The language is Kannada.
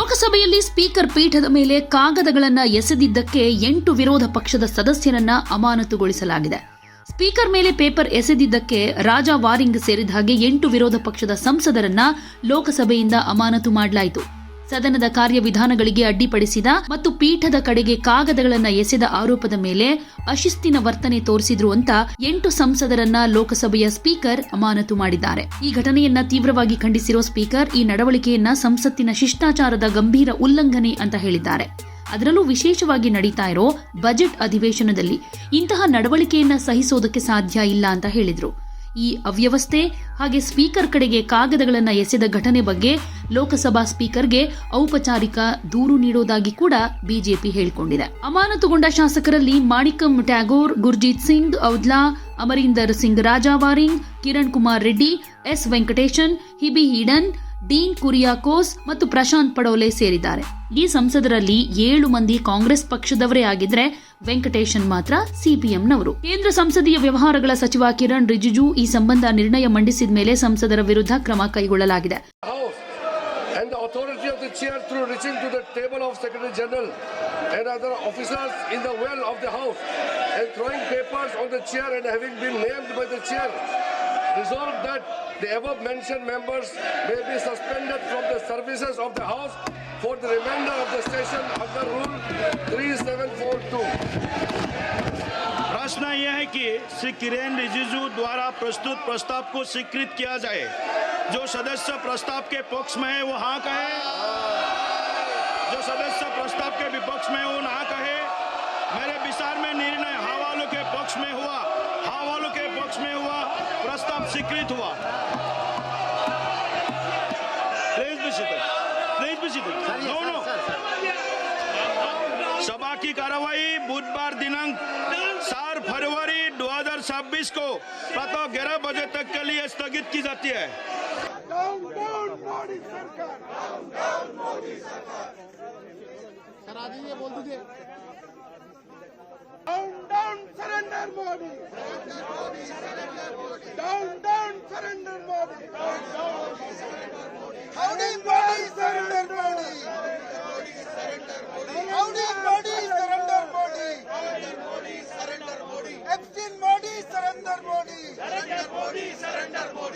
ಲೋಕಸಭೆಯಲ್ಲಿ ಸ್ಪೀಕರ್ ಪೀಠದ ಮೇಲೆ ಕಾಗದಗಳನ್ನು ಎಸೆದಿದ್ದಕ್ಕೆ ಎಂಟು ವಿರೋಧ ಪಕ್ಷದ ಸದಸ್ಯರನ್ನ ಅಮಾನತುಗೊಳಿಸಲಾಗಿದೆ. ಸ್ಪೀಕರ್ ಮೇಲೆ ಪೇಪರ್ ಎಸೆದಿದ್ದಕ್ಕೆ ರಾಜಾ ವಾರಿಂಗ್ ಸೇರಿದ ಹಾಗೆ ಎಂಟು ವಿರೋಧ ಪಕ್ಷದ ಸಂಸದರನ್ನ ಲೋಕಸಭೆಯಿಂದ ಅಮಾನತು ಮಾಡಲಾಯಿತು. ಸದನದ ಕಾರ್ಯವಿಧಾನಗಳಿಗೆ ಅಡ್ಡಿಪಡಿಸಿದ ಮತ್ತು ಪೀಠದ ಕಡೆಗೆ ಕಾಗದಗಳನ್ನ ಎಸೆದ ಆರೋಪದ ಮೇಲೆ ಅಶಿಸ್ತಿನ ವರ್ತನೆ ತೋರಿಸಿದ್ರು ಅಂತ ಎಂಟು ಸಂಸದರನ್ನ ಲೋಕಸಭೆಯ ಸ್ಪೀಕರ್ ಅಮಾನತು ಮಾಡಿದ್ದಾರೆ. ಈ ಘಟನೆಯನ್ನ ತೀವ್ರವಾಗಿ ಖಂಡಿಸಿರೋ ಸ್ಪೀಕರ್ ಈ ನಡವಳಿಕೆಯನ್ನ ಸಂಸತ್ತಿನ ಶಿಷ್ಟಾಚಾರದ ಗಂಭೀರ ಉಲ್ಲಂಘನೆ ಅಂತ ಹೇಳಿದ್ದಾರೆ. ಅದರಲ್ಲೂ ವಿಶೇಷವಾಗಿ ನಡೀತಾ ಇರೋ ಬಜೆಟ್ ಅಧಿವೇಶನದಲ್ಲಿ ಇಂತಹ ನಡವಳಿಕೆಯನ್ನ ಸಹಿಸೋದಕ್ಕೆ ಸಾಧ್ಯ ಇಲ್ಲ ಅಂತ ಹೇಳಿದ್ರು. ಈ ಅವ್ಯವಸ್ಥೆ ಹಾಗೆ ಸ್ಪೀಕರ್ ಕಡೆಗೆ ಕಾಗದಗಳನ್ನ ಎಸೆದ ಘಟನೆ ಬಗ್ಗೆ ಲೋಕಸಭಾ ಸ್ಪೀಕರ್ಗೆ ಔಪಚಾರಿಕ ದೂರು ನೀಡೋದಾಗಿ ಕೂಡ ಬಿಜೆಪಿ ಹೇಳಿಕೊಂಡಿದೆ. ಅಮಾನತುಗೊಂಡ ಶಾಸಕರಲ್ಲಿ ಮಾಣಿಕಂ ಟ್ಯಾಗೋರ್, ಗುರ್ಜೀತ್ ಸಿಂಗ್ ಔದ್ಲಾ ಅಮರೀಂದರ್ ಸಿಂಗ್ ರಾಜಾವಾರಿಂಗ್, ಕಿರಣ್ ಕುಮಾರ್ ರೆಡ್ಡಿ, ಎಸ್ ವೆಂಕಟೇಶನ್, ಹಿಬಿ ಹೀಡನ್, ಡೀನ್ ಕುರಿಯಾಕೋಸ್ ಮತ್ತು ಪ್ರಶಾಂತ್ ಪಡೋಲೆ ಸೇರಿದ್ದಾರೆ. ಈ ಸಂಸದರಲ್ಲಿ ಏಳು ಮಂದಿ ಕಾಂಗ್ರೆಸ್ ಪಕ್ಷದವರೇ ಆಗಿದ್ರೆ ವೆಂಕಟೇಶನ್ ಮಾತ್ರ ಸಿಪಿಎಂನವರು. ಕೇಂದ್ರ ಸಂಸದೀಯ ವ್ಯವಹಾರಗಳ ಸಚಿವ ಕಿರಣ್ ರಿಜಿಜು ಈ ಸಂಬಂಧ ನಿರ್ಣಯ ಮಂಡಿಸಿದ ಮೇಲೆ ಸಂಸದರ ವಿರುದ್ಧ ಕ್ರಮ ಕೈಗೊಳ್ಳಲಾಗಿದೆ. The chair through reaching to the table of Secretary General and other officers in the well of the House and throwing papers on the chair and having been named by the chair resolved that the above mentioned members may be suspended from the services of the House for the remainder of the session under Rule 3742. प्रश्न यह है कि श्री किरेन रिजिजू द्वारा प्रस्तुत प्रस्ताव को स्वीकृत किया जाए जो सदस्य प्रस्ताव के पक्ष में है वो हाँ कहे जो सदस्य प्रस्ताव के विपक्ष में है वो ना कहे। मेरे विचार में निर्णय हाँ वालों के पक्ष में हुआ। हाँ वालों के पक्ष में हुआ। प्रस्ताव स्वीकृत हुआ। Please be seated please be seated no no. सभा की कार्रवाई बुधवार दिनांक चार फरवरी 2026 को प्रातः ग्यारह बजे तक के लिए स्थगित की जाती है। करा दीजिए बोल दीजिए Down, down, surrender Modi Down, down, surrender Modi Howdy, Modi, surrender Modi Howdy, Modi, surrender Modi Epstein Modi, surrender Modi Surrender Modi, surrender Modi